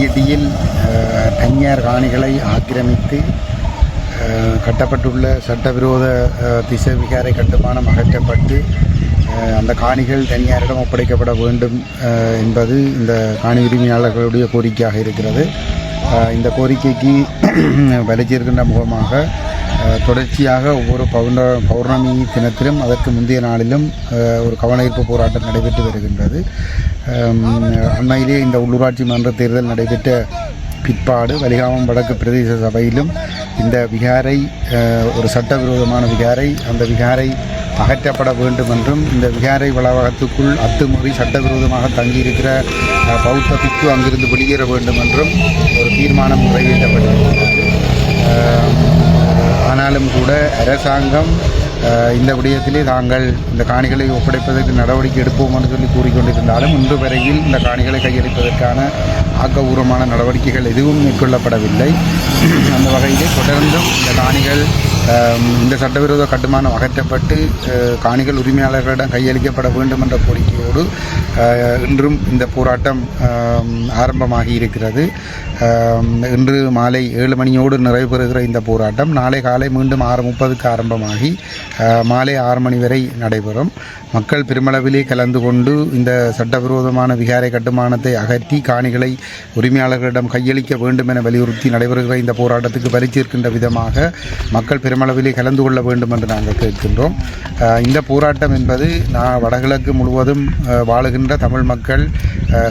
ரீதியில் தனியார் காணிகளை ஆக்கிரமித்து கட்டப்பட்டுள்ள சட்டவிரோத திசை விகாரை கட்டுமானம் அகற்றப்பட்டு அந்த காணிகள் தனியாரிடம் ஒப்படைக்கப்பட வேண்டும் என்பது இந்த காணி உரிமையாளர்களுடைய கோரிக்கையாக இருக்கிறது. இந்த கோரிக்கைக்கு வலிச்சிருக்கின்ற முகமாக தொடர்ச்சியாக ஒவ்வொரு பௌர்ண பௌர்ணமி தினத்திலும் அதற்கு முந்தைய நாளிலும் ஒரு கவனஈர்ப்பு போராட்டம் நடைபெற்று வருகின்றது. அண்மையிலே இந்த உள்ளூராட்சி மன்ற தேர்தல் நடைபெற்ற பிற்பாடு வலிகாமம் வடக்கு பிரதேச சபையிலும் இந்த விகாரை ஒரு சட்டவிரோதமான விகாரை அந்த விகாரை அகற்றப்பட வேண்டும் என்றும் இந்த விகாரை வளாகத்துக்குள் அத்துமுறை சட்டவிரோதமாக தங்கியிருக்கிற பௌத்த பிக்கு அங்கிருந்து வெளியேற வேண்டும் என்றும் ஒரு தீர்மானம் நிறைவேற்றப்பட்டிருக்கிறது. ஆனாலும் கூட அரசாங்கம் இந்த விடயத்திலே தாங்கள் இந்த காணிகளை ஒப்படைப்பதற்கு நடவடிக்கை எடுப்போம் என்று சொல்லி கூறிக்கொண்டிருந்தாலும் இன்று வரையில் இந்த காணிகளை கையளிப்பதற்கான ஆக்கபூர்வமான நடவடிக்கைகள் எதுவும் மேற்கொள்ளப்படவில்லை. அந்த வகையிலே தொடர்ந்தும் இந்த காணிகள் இந்த சட்டவிரோத கட்டுமானம் அகற்றப்பட்டு காணிகள் உரிமையாளர்களிடம் கையளிக்கப்பட வேண்டும் என்ற கோரிக்கையோடு இன்றும் இந்த போராட்டம் ஆரம்பமாகி இருக்கிறது. இன்று மாலை ஏழு மணியோடு நிறைவு பெறுகிற இந்த போராட்டம் நாளை காலை மீண்டும் ஆறு முப்பதுக்கு ஆரம்பமாகி மாலை ஆறு மணி வரை நடைபெறும். மக்கள் பெருமளவிலே கலந்து கொண்டு இந்த சட்டவிரோதமான விகாரை கட்டுமானத்தை அகற்றி காணிகளை உரிமையாளர்களிடம் கையளிக்க வேண்டும் என வலியுறுத்தி நடைபெறுகிற இந்த போராட்டத்துக்கு பரிச்சேர்க்கின்ற விதமாக மக்கள் பெருமளவிலே கலந்து கொள்ள வேண்டும் என்று நாங்கள் கேட்கின்றோம். இந்த போராட்டம் என்பது நான் வடகிழக்கு முழுவதும் வாழுகின்ற தமிழ் மக்கள்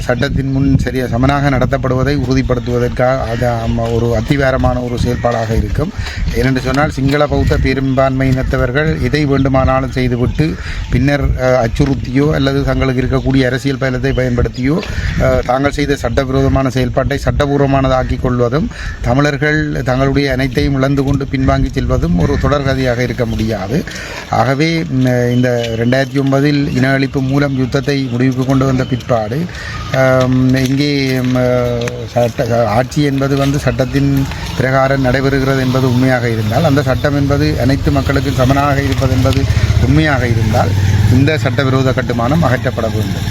சட்டத்தின் முன் சரியாக சமனாக நடத்தப்படுவதை உறுதிப்படுத்துவதற்காக அது ஒரு அத்திவாரமான ஒரு செயல்பாடாக இருக்கும். ஏனென்று சொன்னால் சிங்கள பௌத்த பெரும்பான்மை இனத்தவர்கள் எதை வேண்டுமானாலும் செய்துவிட்டு பின்னர் அச்சுறுத்தியோ அல்லது தங்களுக்கு இருக்கக்கூடிய அரசியல் பயணத்தை பயன்படுத்தியோ தாங்கள் செய்த சட்டவிரோதமான செயல்பாட்டை சட்டபூர்வமானதாக்கி கொள்வதும் தமிழர்கள் தங்களுடைய அனைத்தையும் இழந்து கொண்டு பின்வாங்கி செல்வதும் ஒரு தொடர்கதையாக இருக்க முடியாது. ஆகவே இந்த ரெண்டாயிரத்தி ஒன்பதில் இன அழிப்பு மூலம் யுத்தத்தை முடிவுக்கு கொண்டு வந்த பிற்பாடு இங்கே சட்ட ஆட்சி என்பது வந்து சட்டத்தின் பிரகாரம் நடைபெறுகிறது என்பது உண்மையாக இருந்தால் அந்த சட்டம் என்பது அனைத்து மக்களுக்கும் சமனாக இருப்பது என்பது உண்மையாக இருந்தால் இந்த சட்டவிரோத கட்டுமானம் அகற்றப்பட வேண்டும்.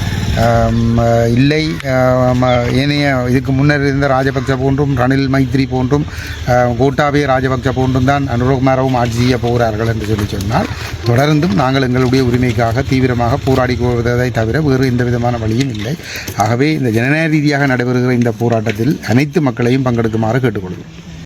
இல்லை. ஏனைய இதுக்கு முன்னர் இருந்த ராஜபக்ச போன்றும் ரணில் மைத்ரி போன்றும் ஆ, கோட்டாபய ராஜபக்ச போன்றும் தான் அனுரகுமாரவும் ஆட்சி செய்ய போகிறார்கள் என்று சொல்லி சொன்னால் தொடர்ந்தும் நாங்கள் எங்களுடைய உரிமைக்காக தீவிரமாக போராடி வருவதை தவிர வேறு எந்த விதமான வழியும் இல்லை. ஆகவே இந்த ஜனநாயக ரீதியாக நடைபெறுகிற இந்த போராட்டத்தில் அனைத்து மக்களையும் பங்கெடுக்குமாறு கேட்டுக்கொள்கிறோம்.